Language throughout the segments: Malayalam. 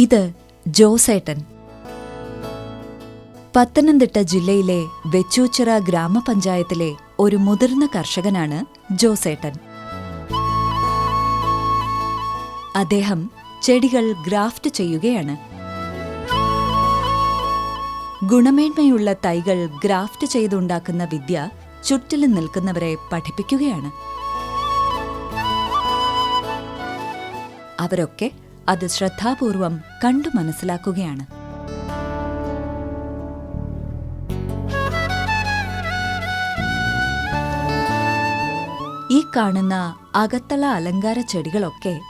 ഇത് ജോസേട്ടൻ. പത്തനംതിട്ട ജില്ലയിലെ വെച്ചൂച്ചിറ ഗ്രാമപഞ്ചായത്തിലെ ഒരു മുതിർന്ന കർഷകനാണ് ജോസേട്ടൻ. അദ്ദേഹം ചെടികൾ ഗ്രാഫ്റ്റ് ചെയ്യുകയാണ്. ഗുണമേന്മയുള്ള തൈകൾ ഗ്രാഫ്റ്റ് ചെയ്തുണ്ടാക്കുന്ന വിദ്യ ചുറ്റിലും നിൽക്കുന്നവരെ പഠിപ്പിക്കുകയാണ്. അവരൊക്കെ അത് ശ്രദ്ധാപൂർവം കണ്ടു മനസ്സിലാക്കുകയാണ്. ഈ കാണുന്ന അകത്തള അലങ്കാര ചെടികളൊക്കെ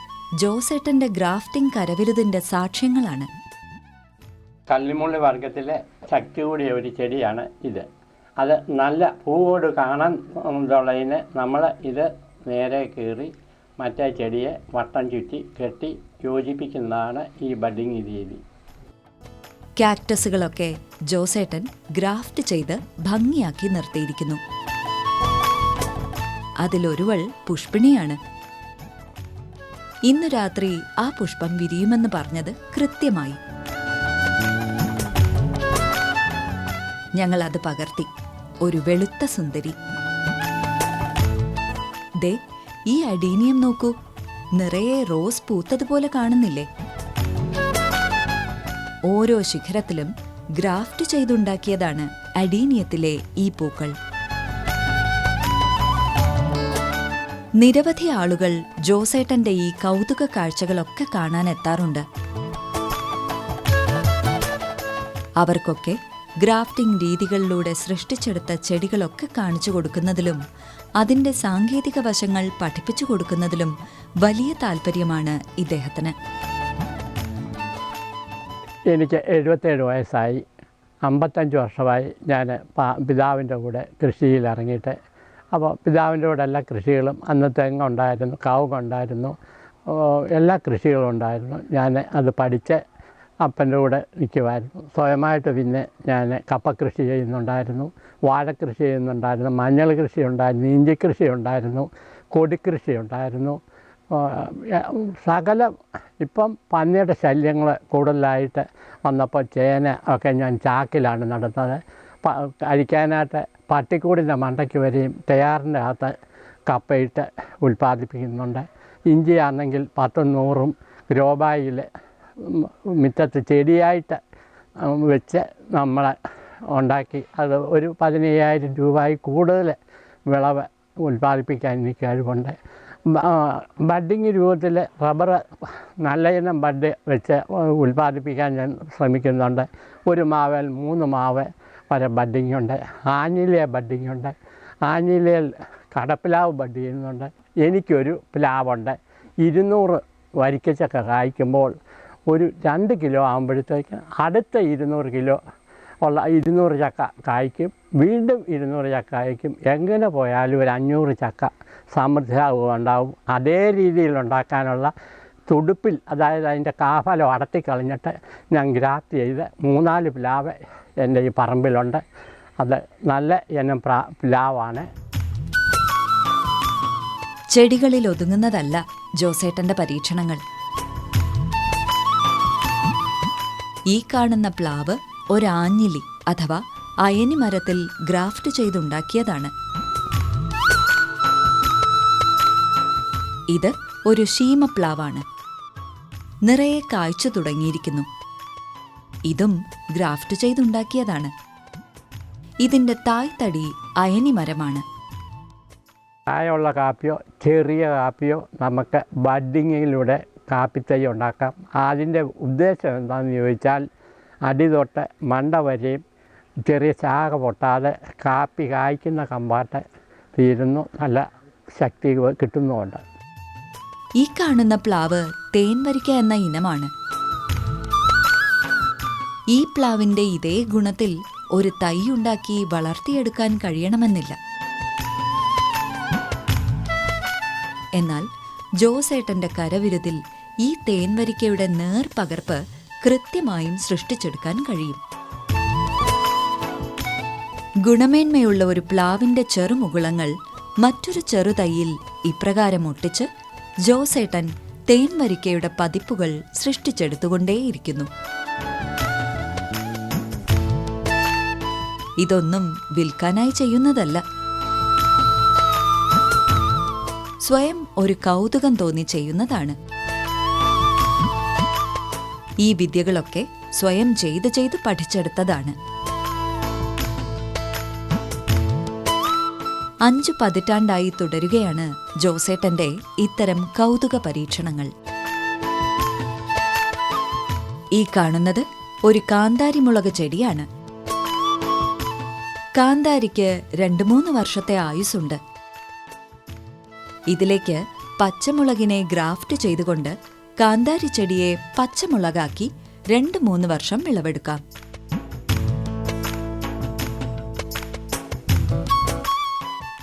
ജോസേട്ടന്റെ ഗ്രാഫ്റ്റിംഗ് കരവിരുതിന്റെ സാക്ഷ്യങ്ങളാണ്. കല്ലിമുള്ളി വർഗത്തിലെ ശക്തി കൂടിയ ഒരു ചെടിയാണ് ഇത്. അത് നല്ല പൂവോട് കാണാൻ ഉള്ളതിന് നമ്മൾ ഇത് നേരെ കീറി മറ്റേ ചെടിയെ വട്ടം ചുറ്റി കെട്ടി യോജിപ്പിക്കുന്നതാണ് ഈ ബഡിങ് രീതി. കാക്ടസുകളൊക്കെ ജോസേട്ടൻ ഗ്രാഫ്റ്റ് ചെയ്ത് ഭംഗിയാക്കി നിർത്തിയിരിക്കുന്നു. അതിലൊരുവൾ പുഷ്പിണിയാണ്. ഇന്ന് രാത്രി ആ പുഷ്പം വിരിയുമെന്ന് പറഞ്ഞത് കൃത്യമായി. ഞങ്ങൾ അത് പകർത്തി. ഒരു വെളുത്ത സുന്ദരി. ദേ ഈ അഡീനിയം നോക്കൂ. നിറയെ റോസ് പൂത്തതുപോലെ കാണുന്നില്ലേ? ഓരോ ശിഖരത്തിലും ഗ്രാഫ്റ്റ് ചെയ്തുണ്ടാക്കിയതാണ് അഡീനിയത്തിലെ ഈ പൂക്കൾ. നിരവധി ആളുകൾ ജോസേട്ടന്റെ ഈ കൗതുക കാഴ്ചകളൊക്കെ കാണാൻ എത്താറുണ്ട്. അവർക്കൊക്കെ ഗ്രാഫ്റ്റിംഗ് രീതികളിലൂടെ സൃഷ്ടിച്ചെടുത്ത ചെടികളൊക്കെ കാണിച്ചു കൊടുക്കുന്നതിലും അതിന്റെ സാങ്കേതിക വശങ്ങൾ പഠിപ്പിച്ചു കൊടുക്കുന്നതിലും വലിയ താല്പര്യമാണ് ഇദ്ദേഹത്തിന്. എനിക്ക് എഴുപത്തേഴ് വയസ്സായി. അമ്പത്തഞ്ച് വർഷമായി ഞാൻ പിതാവിന്റെ കൂടെ കൃഷിയിൽ ഇറങ്ങിയിട്ട് അപ്പോൾ പിതാവിന്റെ കൂടെ എല്ലാ കൃഷികളും അന്ന് തെങ്ങുണ്ടായിരുന്നു കാവുകൊണ്ടായിരുന്നു എല്ലാ കൃഷികളും ഉണ്ടായിരുന്നു. ഞാൻ അത് പഠിച്ച് അപ്പന്റെ കൂടെ നിൽക്കുമായിരുന്നു. സ്വയമായിട്ട് പിന്നെ ഞാൻ കപ്പ കൃഷി ചെയ്യുന്നുണ്ടായിരുന്നു വാഴ കൃഷി ചെയ്യുന്നുണ്ടായിരുന്നു മഞ്ഞൾ കൃഷി ഉണ്ടായിരുന്നു ഇഞ്ചി കൃഷി ഉണ്ടായിരുന്നു കൊടിക്കൃഷി ഉണ്ടായിരുന്നു. സകല ഇപ്പം പന്നിയുടെ ശല്യങ്ങൾ കൂടുതലായിട്ട് വന്നപ്പോൾ ചേന ഒക്കെ ഞാൻ ചാക്കിലാണ് നടന്നത്. കഴിക്കാനായിട്ട് പട്ടിക്കൂടിന്റെ മണ്ടയ്ക്ക് വരെയും തയ്യാറിന്റെ അകത്ത് കപ്പയിട്ട് ഉൽപ്പാദിപ്പിക്കുന്നുണ്ട്. ഇഞ്ചിയാണെങ്കിൽ പത്തും നൂറും ഗ്രോബായിൽ മുറ്റത്ത് ചെടിയായിട്ട് വെച്ച് നമ്മൾ ഉണ്ടാക്കി. അത് ഒരു പതിനയ്യായിരം രൂപയിൽ കൂടുതൽ വിളവ് ഉൽപ്പാദിപ്പിക്കാൻ എനിക്ക് കഴിവുണ്ട്. ബഡ്ഡിങ് രൂപത്തിൽ റബ്ബർ നല്ല ഇനം ബഡ് വെച്ച് ഉൽപ്പാദിപ്പിക്കാൻ ഞാൻ ശ്രമിക്കുന്നുണ്ട്. ഒരു മാവൽ മൂന്ന് മാവ് വരെ ബഡ്ഡിങ് ഉണ്ട് ആഞ്ഞിലിയ ബഡ്ഡിങ് ഉണ്ട് ആഞ്ഞിലിയിൽ കടപ്പിലാവ് ബഡ് ചെയ്യുന്നുണ്ട്. എനിക്കൊരു പ്ലാവുണ്ട്. ഇരുന്നൂറ് വരിക്കച്ചക്ക കായ്ക്കുമ്പോൾ ഒരു രണ്ട് കിലോ ആകുമ്പോഴത്തേക്ക് അടുത്ത ഇരുന്നൂറ് കിലോ ഉള്ള ഇരുന്നൂറ് ചക്ക കായ്ക്കും. വീണ്ടും ഇരുന്നൂറ് ചക്ക കായ്ക്കും. എങ്ങനെ പോയാലും ഒരു അഞ്ഞൂറ് ചക്ക സമൃദ്ധിയാവും ഉണ്ടാവും. അതേ രീതിയിൽ ഉണ്ടാക്കാനുള്ള തുടുപ്പിൽ അതായത് അതിന്റെ കാഫലം അടത്തിക്കളഞ്ഞിട്ട് ഞാൻ ഗ്രാഫ്റ്റ് ചെയ്ത് മൂന്നാൽ പ്ലാവ് എന്റെ ഈ പറമ്പിലുണ്ട്. അത് നല്ല ഇനം പ്രാ പ്ലാവാണ്. ചെടികളിൽ ഒതുങ്ങുന്നതല്ല ജോസേട്ടന്റെ പരീക്ഷണങ്ങൾ. ഈ കാണുന്ന പ്ലാവ് ഒരാഞ്ഞിലി അഥവാ അയനി മരത്തിൽ ഗ്രാഫ്റ്റ് ചെയ്തുണ്ടാക്കിയതാണ്. ഇത് ഒരു ശീമപ്ലാവാണ്. നിറയെ കാഴ്ച തുടങ്ങിയിരിക്കുന്നു. ഇതും ഗ്രാഫ്റ്റ് ചെയ്തുണ്ടാക്കിയതാണ്. ഇതിന്റെ തായ്തടി അയനി മരമാണ്. പ്രായമുള്ള കാപ്പിയോ ചെറിയ കാപ്പിയോ നമുക്ക് ബഡ്ഡിങ്ങിലൂടെ കാപ്പിത്തൈ ഉണ്ടാക്കാം അതിന്റെ ഉദ്ദേശം എന്താണെന്ന് ചോദിച്ചാൽ അടി തൊട്ട് മണ്ട വരെയും ചെറിയ ചാക പൊട്ടാതെ കാപ്പി കായ്ക്കുന്ന കമ്പാട്ട് തീരുന്നു. നല്ല ശക്തി കിട്ടുന്നുമുണ്ട്. ഈ കാണുന്ന പ്ലാവ് തേൻവരിക്ക എന്ന ഇനമാണ്. ഈ പ്ലാവിന്റെ ഇതേ ഗുണത്തിൽ ഒരു തൈ ഉണ്ടാക്കി വളർത്തിയെടുക്കാൻ കഴിയണമെന്നില്ല. എന്നാൽ ജോസേട്ടന്റെ കരവിരുതിൽ ഈ തേൻവരിക്കയുടെ നേർ പകർപ്പ് കൃത്യമായും സൃഷ്ടിച്ചെടുക്കാൻ കഴിയും. ഗുണമേന്മയുള്ള ഒരു പ്ലാവിന്റെ ചെറുമുകുളങ്ങൾ മറ്റൊരു ചെറുതൈയിൽ ഇപ്രകാരം ഒട്ടിച്ച് ജോസേട്ടൻ തേൻവരിക്കയുടെ പതിപ്പുകൾ സൃഷ്ടിച്ചെടുത്തുകൊണ്ടേയിരിക്കുന്നു. ഇതൊന്നും വിൽക്കാനായി ചെയ്യുന്നതല്ല. സ്വയം ഒരു കൗതുകം തോന്നി ചെയ്യുന്നതാണ്. ഈ വിദ്യകളൊക്കെ സ്വയം ചെയ്ത് ചെയ്ത് പഠിച്ചെടുത്തതാണ്. അഞ്ചു പതിറ്റാണ്ടായി തുടരുകയാണ് ജോസേട്ടന്റെ ഇത്തരം കൗതുക പരീക്ഷണങ്ങൾ. ഈ കാണുന്നത് ഒരു കാന്താരിമുളക് ചെടിയാണ്. കാന്താരിക്ക് രണ്ടു മൂന്ന് വർഷത്തെ ആയുസ്സുണ്ട്. ഇതിലേക്ക് പച്ചമുളകിനെ ഗ്രാഫ്റ്റ് ചെയ്തുകൊണ്ട് കാന്താരി ചെടിയെ പച്ചമുളകാക്കി രണ്ട് മൂന്ന് വർഷം വിളവെടുക്കാം.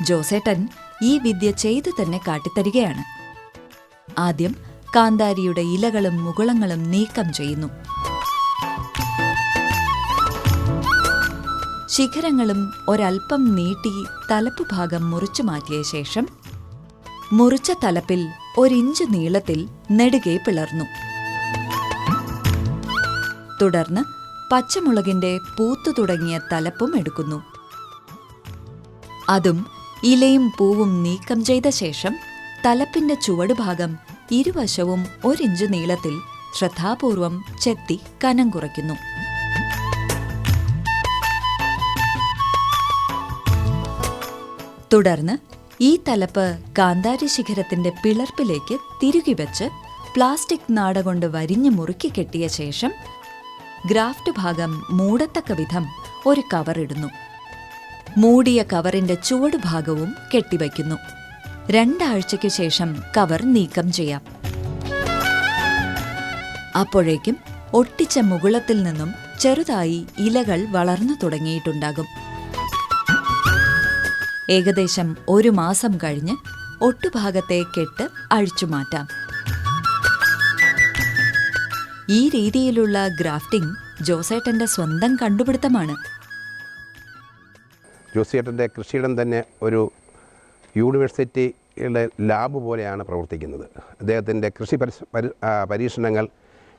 ജോസേട്ടൻ ഈ വിദ്യ ചെയ്തു തന്നെ കാട്ടിത്തരികയാണ്. ആദ്യം കാന്താരിയുടെ ഇലകളും മുകുളങ്ങളും നീക്കം ചെയ്യുന്നു. ശിഖരങ്ങളും ഒരൽപ്പം നീട്ടി തലപ്പ് ഭാഗം മുറിച്ചു മാറ്റിയ ശേഷം മുറിച്ച തലപ്പിൽ ഒരിഞ്ച് നീളത്തിൽ നെടുകെ പിളർന്നു. തുടർന്ന് പച്ചമുളകിന്റെ പൂത്തു തുടങ്ങിയ തലപ്പും എടുക്കുന്നു. അതും ഇലയും പൂവും നീക്കം ചെയ്ത ശേഷം തലപ്പിന്റെ ചുവടുഭാഗം ഇരുവശവും ഒരിഞ്ച് നീളത്തിൽ ശ്രദ്ധാപൂർവം ചെത്തി കനം കുറയ്ക്കുന്നു. തുടർന്ന് ഈ തലപ്പ് കാന്താരി ശിഖരത്തിന്റെ പിളർപ്പിലേക്ക് തിരുകി വെച്ച് പ്ലാസ്റ്റിക് നാട കൊണ്ട് വരിഞ്ഞു മുറുക്കി കെട്ടിയ ശേഷം ഗ്രാഫ്റ്റ് ഭാഗം മൂടത്തക്ക വിധം ഒരു കവർ ഇടുന്നു. മൂടിയ കവറിന്റെ ചുവട് ചുവടുഭാഗവും കെട്ടിവയ്ക്കുന്നു രണ്ടാഴ്ചയ്ക്ക് ശേഷം കവർ നീക്കം ചെയ്യാം. അപ്പോഴേക്കും ഒട്ടിച്ച മുകുളത്തിൽ നിന്നും ചെറുതായി ഇലകൾ വളർന്നു തുടങ്ങിയിട്ടുണ്ടാകും. ഏകദേശം ഒരു മാസം കഴിഞ്ഞ് ഒട്ടുഭാഗത്തെ കെട്ട് അഴിച്ചുമാറ്റാം. ഈ രീതിയിലുള്ള ഗ്രാഫ്റ്റിംഗ് ജോസേട്ടന്റെ സ്വന്തം കണ്ടുപിടുത്തമാണ്. ജോസേട്ടന്റെ കൃഷിയിടം തന്നെ ഒരു യൂണിവേഴ്സിറ്റിയുടെ ലാബ് പോലെയാണ് പ്രവർത്തിക്കുന്നത്. അദ്ദേഹത്തിന്റെ കൃഷി പരീക്ഷണങ്ങൾ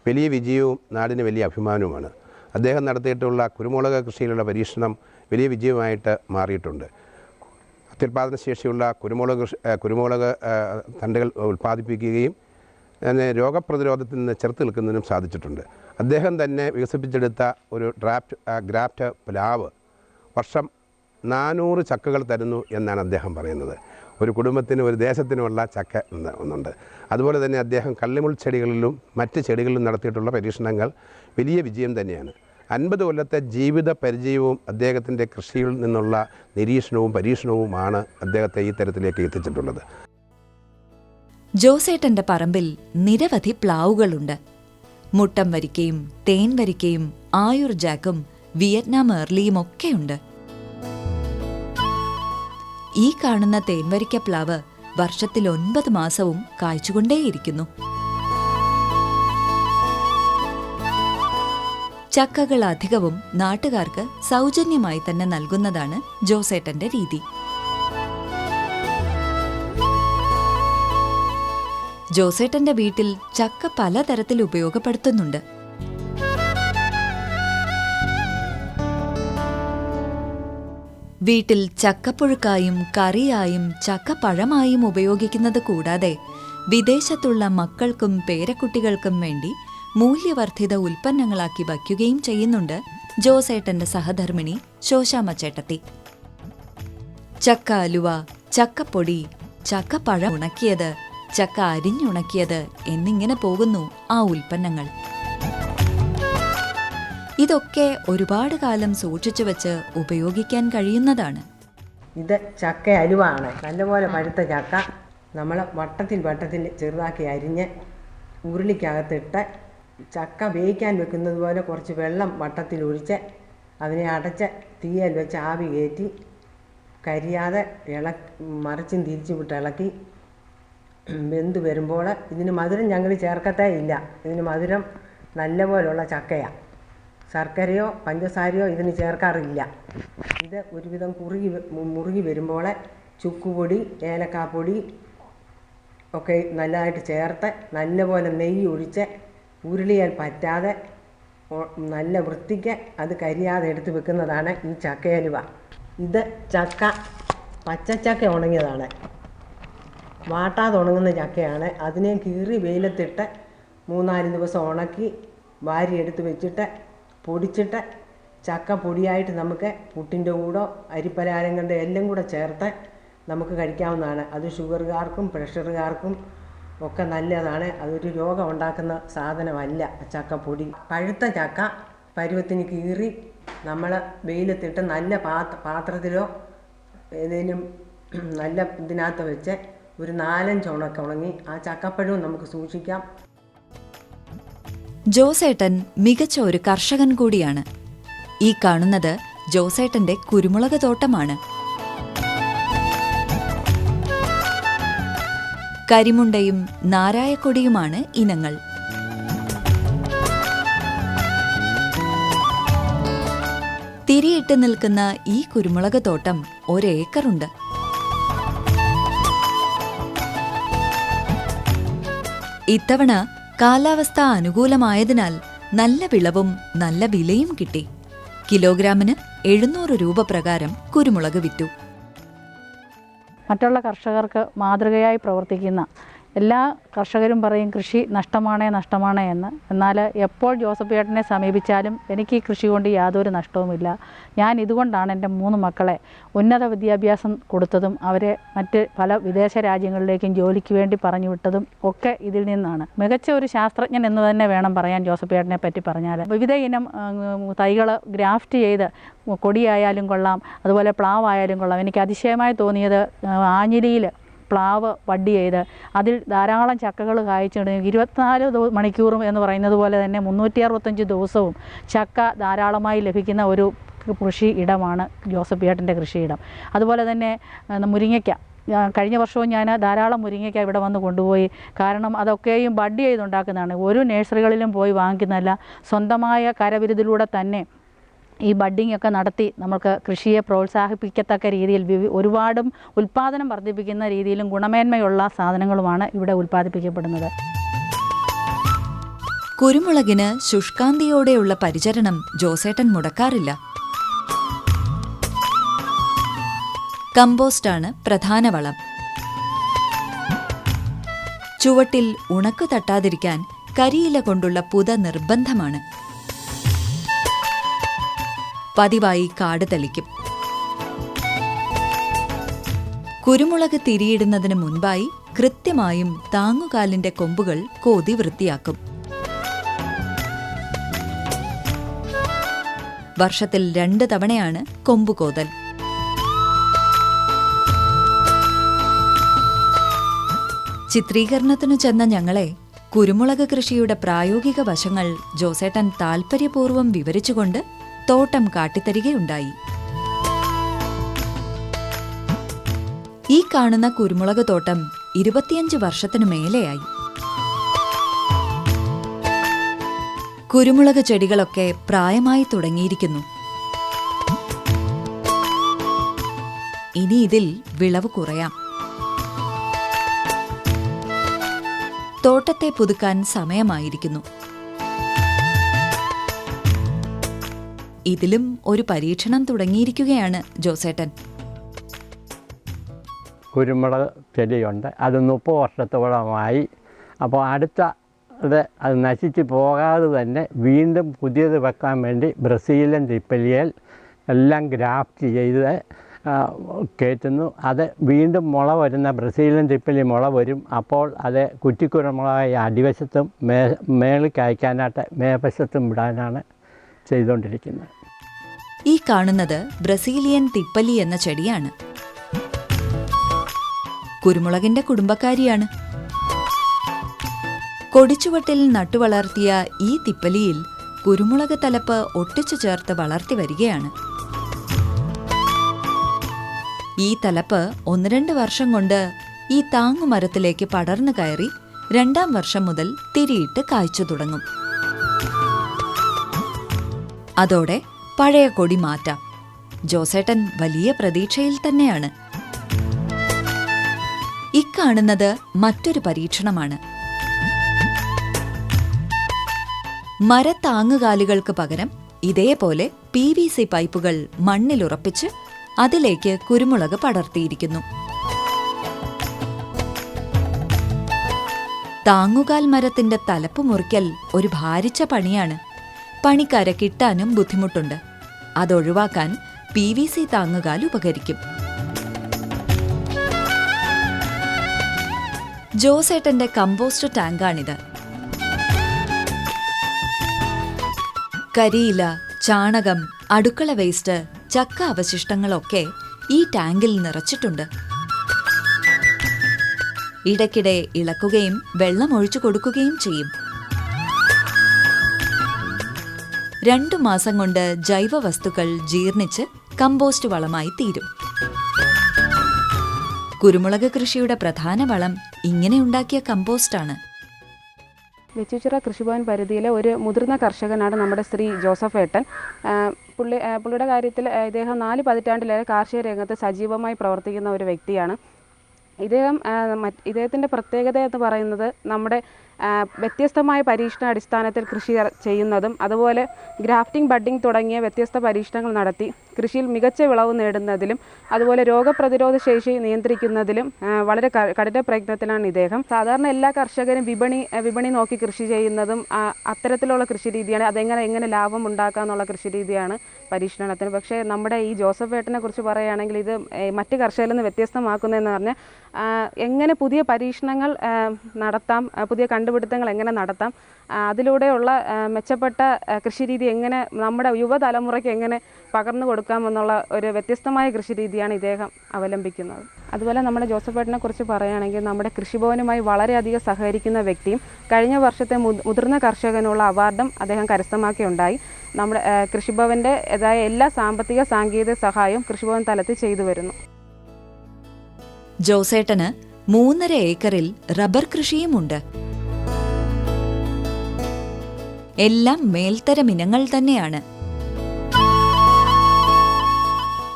വലിയ വിജയവും നാടിന് വലിയ അഭിമാനവുമാണ്. അദ്ദേഹം നടത്തിയിട്ടുള്ള കുരുമുളക് കൃഷിയിലുള്ള പരീക്ഷണം വലിയ വിജയമായിട്ട് മാറിയിട്ടുണ്ട്. അത്യുൽപാദന ശേഷിയുള്ള കുരുമുളക് കുരുമുളക് തണ്ടുകൾ ഉൽപ്പാദിപ്പിക്കുകയും രോഗപ്രതിരോധത്തിൽ നിന്ന് ചെറുത്ത് നിൽക്കുന്നതിനും സാധിച്ചിട്ടുണ്ട്. അദ്ദേഹം തന്നെ വികസിപ്പിച്ചെടുത്ത ഒരു ഡ്രാഫ്റ്റ് ഗ്രാഫ്റ്റ് പ്ലാവ് വർഷം നാനൂറ് ചക്കകൾ തരുന്നു എന്നാണ് അദ്ദേഹം പറയുന്നത്. ഒരു കുടുംബത്തിനും ഒരു ദേശത്തിനുമുള്ള ചക്ക ഒന്നുണ്ട്. അതുപോലെ തന്നെ അദ്ദേഹം കള്ളിമുൾ ചെടികളിലും മറ്റ് ചെടികളിലും നടത്തിയിട്ടുള്ള പരീക്ഷണങ്ങൾ വലിയ വിജയം തന്നെയാണ്. അൻപത് കൊല്ലത്തെ ജീവിത പരിചയവും അദ്ദേഹത്തിന്റെ കൃഷിയിൽ നിന്നുള്ള നിരീക്ഷണവും പരീക്ഷണവുമാണ് അദ്ദേഹത്തെ ഈ തരത്തിലേക്ക് എത്തിച്ചിട്ടുള്ളത്. ജോസേട്ടന്റെ പറമ്പിൽ നിരവധി പ്ലാവുകളുണ്ട്. മുട്ടം വരിക്കയും തേൻ വരിക്കയും ആയുർ ജാക്കും വിയറ്റ്നാം ഏർലിയും ഒക്കെയുണ്ട്. ഈ കാണുന്ന തേൻവരിക്ക പ്ലാവ് വർഷത്തിൽ ഒൻപത് മാസവും കായ്ച്ചുകൊണ്ടേയിരിക്കുന്നു. ചക്കകൾ അധികവും നാട്ടുകാർക്ക് സൗജന്യമായി തന്നെ നൽകുന്നതാണ് ജോസേട്ടന്റെ രീതി. ജോസേട്ടന്റെ വീട്ടിൽ ചക്ക പലതരത്തിൽ ഉപയോഗപ്പെടുത്തുന്നുണ്ട്. വീട്ടിൽ ചക്കപ്പുഴുക്കായും കറിയായും ചക്കപ്പഴമായും ഉപയോഗിക്കുന്നത് കൂടാതെ വിദേശത്തുള്ള മക്കൾക്കും പേരക്കുട്ടികൾക്കും വേണ്ടി മൂല്യവർദ്ധിത ഉൽപ്പന്നങ്ങളാക്കി വയ്ക്കുകയും ചെയ്യുന്നുണ്ട് ജോസേട്ടന്റെ സഹധർമ്മിണി ശോശാമ ചേട്ടത്തി ചക്ക അലുവ ചക്കപ്പൊടി ചക്കപ്പഴം ഉണക്കിയത് ചക്ക അരിഞ്ഞുണക്കിയത് എന്നിങ്ങനെ പോകുന്നു ആ ഉൽപ്പന്നങ്ങൾ. ഇതൊക്കെ ഒരുപാട് കാലം സൂക്ഷിച്ചു വെച്ച് ഉപയോഗിക്കാൻ കഴിയുന്നതാണ്. ഇത് ചക്ക അലുവാണ്. നല്ലപോലെ പഴുത്ത ചക്ക. നമ്മൾ വട്ടത്തിൽ വട്ടത്തിൽ ചെറുതാക്കി അരിഞ്ഞ് ഉരുളിക്കകത്തിട്ട് ചക്ക വേവിക്കാൻ വെക്കുന്നത് പോലെ കുറച്ച് വെള്ളം വട്ടത്തിലൊഴിച്ച് അതിനെ അടച്ച് തീയൽ വെച്ച് ആവി കയറ്റി കരിയാതെ ഇള മറിച്ചും തിരിച്ചു വിട്ട് ഇളക്കി വെന്ത് വരുമ്പോൾ ഇതിന് മധുരം ഞങ്ങൾ ചേർക്കത്തേ ഇല്ല. ഇതിന് മധുരം നല്ല നല്ലപോലുള്ള ചക്കയാണ് ശർക്കരയോ പഞ്ചസാരയോ ഇതിന് ചേർക്കാറില്ല. ഇത് ഒരുവിധം കുറുകി മുറുകി വരുമ്പോൾ ചുക്കുപൊടി ഏലക്കാപ്പൊടി ഒക്കെ നല്ലതായിട്ട് ചേർത്ത് നല്ലപോലെ നെയ്യ് ഒഴിച്ച് ഉരുളിയാൽ പറ്റാതെ നല്ല വൃത്തിക്ക് അത് കരിയാതെ എടുത്ത് വെക്കുന്നതാണ് ഈ ചക്കയലുവ. ഇത് ചക്ക പച്ചച്ചക്ക ഉണങ്ങിയതാണ്. വാട്ടാതെ ഉണങ്ങുന്ന ചക്കയാണ്. അതിനെ കീറി വെയിലത്തിട്ട് മൂന്നാൽ ദിവസം ഉണക്കി വാരി എടുത്ത് വെച്ചിട്ട് പൊടിച്ചിട്ട് ചക്ക പൊടിയായിട്ട് നമുക്ക് പുട്ടിന്റെ കൂടോ അരിപ്പലഹാരങ്ങളുടെ എല്ലാം കൂടെ ചേർത്ത് നമുക്ക് കഴിക്കാവുന്നതാണ്. അത് ഷുഗറുകാർക്കും പ്രഷറുകാർക്കും ഒക്കെ നല്ലതാണ്. അതൊരു രോഗം ഉണ്ടാക്കുന്ന സാധനമല്ല. ചക്കപ്പൊടി. പഴുത്ത ചക്ക പരുവത്തിന് കീറി നമ്മൾ വെയിലത്തിട്ട് നല്ല പാത്ര പാത്രത്തിലോ ഏതെങ്കിലും നല്ല ഇതിനകത്ത് വെച്ച് ഒരു നാലഞ്ച് ഉണക്ക ഉണങ്ങി ആ ചക്കപ്പഴവും നമുക്ക് സൂക്ഷിക്കാം. ജോസേട്ടൻ മികച്ച ഒരു കർഷകൻ കൂടിയാണ്. ഈ കാണുന്നത് ജോസേട്ടന്റെ കുരുമുളക് തോട്ടമാണ്. കരിമുണ്ടയും നാരായക്കൊടിയുമാണ് ഇനങ്ങൾ. തിരിയിട്ട് നിൽക്കുന്ന ഈ കുരുമുളക് തോട്ടം ഒരേക്കറുണ്ട്. ഇത്തവണ കാലാവസ്ഥ അനുകൂലമായതിനാൽ നല്ല വിളവും നല്ല വിലയും കിട്ടി. കിലോഗ്രാമിന് എഴുന്നൂറ് രൂപ പ്രകാരം കുരുമുളക് വിറ്റു. മറ്റുള്ള കർഷകർക്ക് മാതൃകയായി പ്രവർത്തിക്കുന്ന എല്ലാ കർഷകരും പറയും കൃഷി നഷ്ടമാണേ നഷ്ടമാണേ എന്ന്. എന്നാൽ എപ്പോൾ ജോസഫ് ചേട്ടനെ സമീപിച്ചാലും എനിക്ക് ഈ കൃഷി കൊണ്ട് യാതൊരു നഷ്ടവുമില്ല. ഞാൻ ഇതുകൊണ്ടാണ് എന്റെ മൂന്ന് മക്കളെ ഉന്നത വിദ്യാഭ്യാസം കൊടുത്തതും അവരെ മറ്റ് പല വിദേശ രാജ്യങ്ങളിലേക്കും ജോലിക്ക് വേണ്ടി പറഞ്ഞു വിട്ടതും ഒക്കെ ഇതിൽ നിന്നാണ്. മികച്ച ഒരു ശാസ്ത്രജ്ഞൻ എന്ന് തന്നെ വേണം പറയാൻ ജോസഫ് ചേട്ടനെ പറ്റി പറഞ്ഞാൽ. വിവിധ ഇനം തൈകൾ ഗ്രാഫ്റ്റ് ചെയ്ത് കൊടിയായാലും കൊള്ളാം അതുപോലെ പ്ലാവായാലും കൊള്ളാം. എനിക്ക് അതിശയമായി തോന്നിയത് ആഞ്ഞിലിയിൽ പ്ലാവ് വഡ്ഡി ചെയ്ത് അതിൽ ധാരാളം ചക്കകൾ കായ്ച്ചിട്ട് ഇരുപത്തിനാല് മണിക്കൂറും എന്ന് പറയുന്നത് പോലെ തന്നെ മുന്നൂറ്റി അറുപത്തഞ്ച് ദിവസവും ചക്ക ധാരാളമായി ലഭിക്കുന്ന ഒരു കൃഷി ഇടമാണ് ജോസഫ് ഏട്ടന്റെ കൃഷിയിടം അതുപോലെ തന്നെ മുരിങ്ങയ്ക്ക. കഴിഞ്ഞ വർഷവും ഞാൻ ധാരാളം മുരിങ്ങയ്ക്ക ഇവിടെ വന്ന് കൊണ്ടുപോയി. കാരണം അതൊക്കെയും ബഡ് ചെയ്തുണ്ടാക്കുന്നതാണ്. ഒരു നഴ്സറികളിലും പോയി വാങ്ങിക്കുന്നതല്ല സ്വന്തമായ കരവിരുതിലൂടെ തന്നെ ഈ ബഡ്ഡിംഗ് ഒക്കെ നടത്തി നമുക്ക് കൃഷിയെ പ്രോത്സാഹിപ്പിക്കത്തക്ക രീതിയിൽ ഒരുപാടും ഉൽപ്പാദനം വർദ്ധിപ്പിക്കുന്ന രീതിയിലും ഗുണമേന്മയുള്ള സാധനങ്ങളുമാണ് ഇവിടെ ഉൽപ്പാദിപ്പിക്കപ്പെടുന്നത്. കുരുമുളകിന് ശുഷ്കാന്തിയോടെയുള്ള പരിചരണം ജോസേട്ടൻ മുടക്കാറില്ല. കമ്പോസ്റ്റാണ് പ്രധാന വളം. ചുവട്ടിൽ ഉണക്കു തട്ടാതിരിക്കാൻ കരിയില കൊണ്ടുള്ള പുത നിർബന്ധമാണ്. പതിവായി കാട് തെളിക്കും. കുരുമുളക് തിരിയിടുന്നതിന് മുൻപായി കൃത്യമായും താങ്ങുകാലിന്റെ കൊമ്പുകൾ കോതി വൃത്തിയാക്കും. വർഷത്തിൽ രണ്ട് തവണയാണ് കൊമ്പുകോതൽ ചിത്രീകരണത്തിനു ചെന്ന ഞങ്ങളെ കുരുമുളക് കൃഷിയുടെ പ്രായോഗിക വശങ്ങൾ ജോസേട്ടൻ താൽപര്യപൂർവം വിവരിച്ചുകൊണ്ട് തോട്ടം കാട്ടിത്തരികയുണ്ടായി ഈ കാണുന്ന കുരുമുളക് തോട്ടം ഇരുപത്തിയഞ്ച് വർഷത്തിനു മേലെയായി. കുരുമുളക് ചെടികളൊക്കെ പ്രായമായി തുടങ്ങിയിരിക്കുന്നു. ഇനി ഇതിൽ വിളവ് കുറയാം. തോട്ടത്തെ പുതുക്കാൻ സമയമായിരിക്കുന്നു. ഇതിലും ഒരു പരീക്ഷണം തുടങ്ങിയിരിക്കുകയാണ് ജോസേട്ടൻ. കുരുമുളക് ചെടിയുണ്ട്. അത് മുപ്പത് വർഷത്തോളമായി. അപ്പോൾ അടുത്ത അത് അത് നശിച്ച് പോകാതെ തന്നെ വീണ്ടും പുതിയത് വെക്കാൻ വേണ്ടി ബ്രസീലിയൻ തിപ്പലിയൽ എല്ലാം ഗ്രാഫ്റ്റ് ചെയ്ത് കയറ്റുന്നു. അത് വീണ്ടും മുള വരുന്ന ബ്രസീലിയൻ തിപ്പലി മുള വരും. അപ്പോൾ അത് കുറ്റിക്കുരമുളകായി അടിവശത്തും മേ മേളിൽ കായ്ക്കാനായിട്ട് മേവശത്തും വിടാനാണ് ചെയ്തുകൊണ്ടിരിക്കുന്നത്. ഈ കാണുന്നത് ബ്രസീലിയൻ തിപ്പലി എന്ന ചെടിയാണ്. കുരുമുളകിന്റെ കുടുംബക്കാരിയാണ്. കൊടിച്ചുവട്ടിൽ നട്ടുവളർത്തിയ ഈ തിപ്പലിയിൽ കുരുമുളക് തലപ്പ് ഒട്ടിച്ചു ചേർത്ത് വളർത്തി വരികയാണ്. ഈ തലപ്പ് ഒന്ന് രണ്ട് വർഷം കൊണ്ട് ഈ താങ്ങുമരത്തിലേക്ക് പടർന്നു കയറി രണ്ടാം വർഷം മുതൽ തിരിയിട്ട് കായ്ച്ചു തുടങ്ങും. അതോടെ പഴയ കൊടി മാറ്റാം. ജോസേട്ടൻ വലിയ പ്രതീക്ഷയിൽ തന്നെയാണ്. ഇക്കാണുന്നത് മറ്റൊരു പരീക്ഷണമാണ്. മരത്താങ്ങുകാലുകൾക്ക് പകരം ഇതേപോലെ പി വി സി പൈപ്പുകൾ മണ്ണിലുറപ്പിച്ച് അതിലേക്ക് കുരുമുളക് പടർത്തിയിരിക്കുന്നു. താങ്ങുകാൽ മരത്തിന്റെ തലപ്പ് മുറിക്കൽ ഒരു ഭാരിച്ച പണിയാണ്. പണിക്കാരെ കിട്ടാനും ബുദ്ധിമുട്ടുണ്ട്. അതൊഴിവാക്കാൻ പി വി സി താങ്ങുകാൽ ഉപകരിക്കും. ജോസേട്ടന്റെ കമ്പോസ്റ്റ് ടാങ്കാണിത്. കരിയില ചാണകം അടുക്കള വേസ്റ്റ് ചക്ക അവശിഷ്ടങ്ങളൊക്കെ ഈ ടാങ്കിൽ നിറച്ചിട്ടുണ്ട്. ഇടയ്ക്കിടെ ഇളക്കുകയും വെള്ളം ഒഴിച്ചു കൊടുക്കുകയും ചെയ്യും. രണ്ടു മാസം കൊണ്ട് ജൈവ വസ്തുക്കൾ ജീർണിച്ച് കമ്പോസ്റ്റ് വളമായി തീരും. കുരുമുളക് കൃഷിയുടെ പ്രധാന വളം ഇങ്ങനെ ഉണ്ടാക്കിയ കമ്പോസ്റ്റാണ്. വെച്ചുചിറ കൃഷിഭവൻ പരിധിയിലെ ഒരു മുതിർന്ന കർഷകനാണ് നമ്മുടെ ശ്രീ ജോസഫ് ഏട്ടൻ. പുള്ളി പുള്ളിയുടെ കാര്യത്തിൽ ഇദ്ദേഹം നാല് പതിറ്റാണ്ടിലേറെ കാർഷിക രംഗത്ത് സജീവമായി പ്രവർത്തിക്കുന്ന ഒരു വ്യക്തിയാണ്. ഇദ്ദേഹം ഇദ്ദേഹത്തിന്റെ പ്രത്യേകത എന്ന് പറയുന്നത് നമ്മുടെ വ്യത്യസ്തമായ പരീക്ഷണ അടിസ്ഥാനത്തിൽ കൃഷി ചെയ്യുന്നതും അതുപോലെ ഗ്രാഫ്റ്റിംഗ് ബഡ്ഡിംഗ് തുടങ്ങിയ വ്യത്യസ്ത പരീക്ഷണങ്ങൾ നടത്തി. കൃഷിയിൽ മികച്ച വിളവ് നേടുന്നതിലും അതുപോലെ രോഗപ്രതിരോധ ശേഷി നിയന്ത്രിക്കുന്നതിലും വളരെ കഠിന പ്രയത്നത്തിലാണ് ഇദ്ദേഹം. സാധാരണ എല്ലാ കർഷകരും വിപണി വിപണി നോക്കി കൃഷി ചെയ്യുന്നതും അത്തരത്തിലുള്ള കൃഷി രീതിയാണ് അതെങ്ങനെ എങ്ങനെ ലാഭം ഉണ്ടാക്കാന്നുള്ള കൃഷി രീതിയാണ് പരീക്ഷണത്തിന്. പക്ഷേ നമ്മുടെ ഈ ജോസഫ് ഏട്ടനെ കുറിച്ച് പറയുകയാണെങ്കിൽ ഇത് മറ്റ് കർഷകരിൽ നിന്ന് വ്യത്യസ്തമാക്കുന്നതെന്ന് പറഞ്ഞാൽ എങ്ങനെ പുതിയ പരീക്ഷണങ്ങൾ നടത്താം പുതിയ കണ്ടുപിടുത്തങ്ങൾ എങ്ങനെ നടത്താം അതിലൂടെയുള്ള മെച്ചപ്പെട്ട കൃഷി കൃഷിരീതി എങ്ങനെ നമ്മുടെ യുവതലമുറയ്ക്ക് എങ്ങനെ പകർന്നു കൊടുക്കാമെന്നുള്ള ഒരു വ്യത്യസ്തമായ കൃഷി രീതിയാണ് ഇദ്ദേഹം അവലംബിക്കുന്നത്. അതുപോലെ നമ്മുടെ ജോസഫ് ഏട്ടനെ കുറിച്ച് പറയുകയാണെങ്കിൽ നമ്മുടെ കൃഷിഭവനുമായി വളരെയധികം സഹകരിക്കുന്ന വ്യക്തിയും കഴിഞ്ഞ വർഷത്തെ മുതി- മുതിർന്ന കർഷകനുള്ള അവാർഡും അദ്ദേഹം കരസ്ഥമാക്കിയുണ്ടായി. നമ്മുടെ കൃഷിഭവന്റെ ഏതായ എല്ലാ സാമ്പത്തിക സാങ്കേതിക സഹായവും കൃഷിഭവൻ തലത്തിൽ ചെയ്തു വരുന്നു. ജോസേട്ടന് മൂന്നര ഏക്കറിൽ റബ്ബർ കൃഷിയുമുണ്ട്. എല്ലാം മേൽത്തരം ഇനങ്ങൾ തന്നെയാണ്.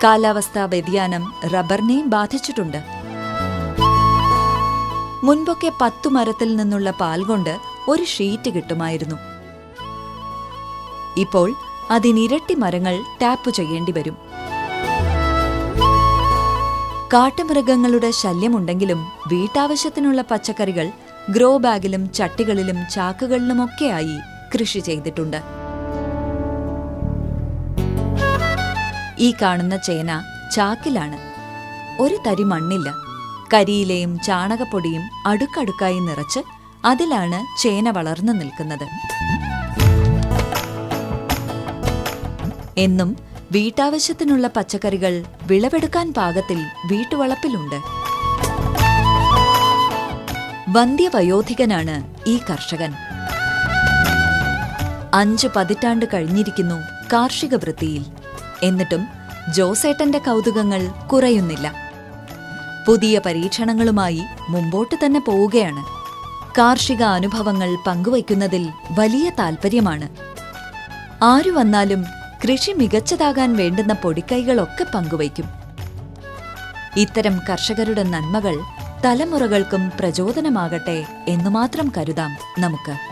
കാലാവസ്ഥാ വ്യതിയാനം റബ്ബറിനെയും ബാധിച്ചിട്ടുണ്ട്. മുൻപൊക്കെ പത്തു മരത്തിൽ നിന്നുള്ള പാൽ കൊണ്ട് ഒരു ഷീറ്റ് കിട്ടുമായിരുന്നു. ഇപ്പോൾ അതിനിരട്ടി മരങ്ങൾ ടാപ്പ് ചെയ്യേണ്ടി വരും. കാട്ടുമൃഗങ്ങളുടെ ശല്യമുണ്ടെങ്കിലും വീട്ടാവശ്യത്തിനുള്ള പച്ചക്കറികൾ ഗ്രോ ബാഗിലും ചട്ടികളിലും ചാക്കുകളിലുമൊക്കെയായി കൃഷി ചെയ്തിട്ടുണ്ട്. ഈ കാണുന്ന ചേന ചാക്കിലാണ്. ഒരു തരി മണ്ണില്ല. കരിയിലയും ചാണകപ്പൊടിയും അടുക്കടുക്കായി നിറച്ച് അതിലാണ് ചേന വളർന്നു നിൽക്കുന്നത്. എന്നും വീട്ടാവശ്യത്തിനുള്ള പച്ചക്കറികൾ വിളവെടുക്കാൻ പാകത്തിൽ വീട്ടുവളപ്പിലുണ്ട്. വന്ധ്യവയോധികനാണ് ഈ കർഷകൻ. അഞ്ച് പതിറ്റാണ്ട് കഴിഞ്ഞിരിക്കുന്നു കാർഷിക വൃത്തിയിൽ എന്നിട്ടും ജോസേട്ടന്റെ കൗതുകങ്ങൾ കുറയുന്നില്ല. പുതിയ പരീക്ഷണങ്ങളുമായി മുമ്പോട്ട് തന്നെ പോവുകയാണ്. കാർഷിക അനുഭവങ്ങൾ പങ്കുവയ്ക്കുന്നതിൽ വലിയ താൽപ്പര്യമാണ് ആരു വന്നാലും കൃഷി മികച്ചതാകാൻ വേണ്ടുന്ന പൊടിക്കൈകളൊക്കെ പങ്കുവയ്ക്കും. ഇത്തരം കർഷകരുടെ നന്മകൾ തലമുറകൾക്കും പ്രചോദനമാകട്ടെ എന്നു മാത്രം കരുതാം നമുക്ക്.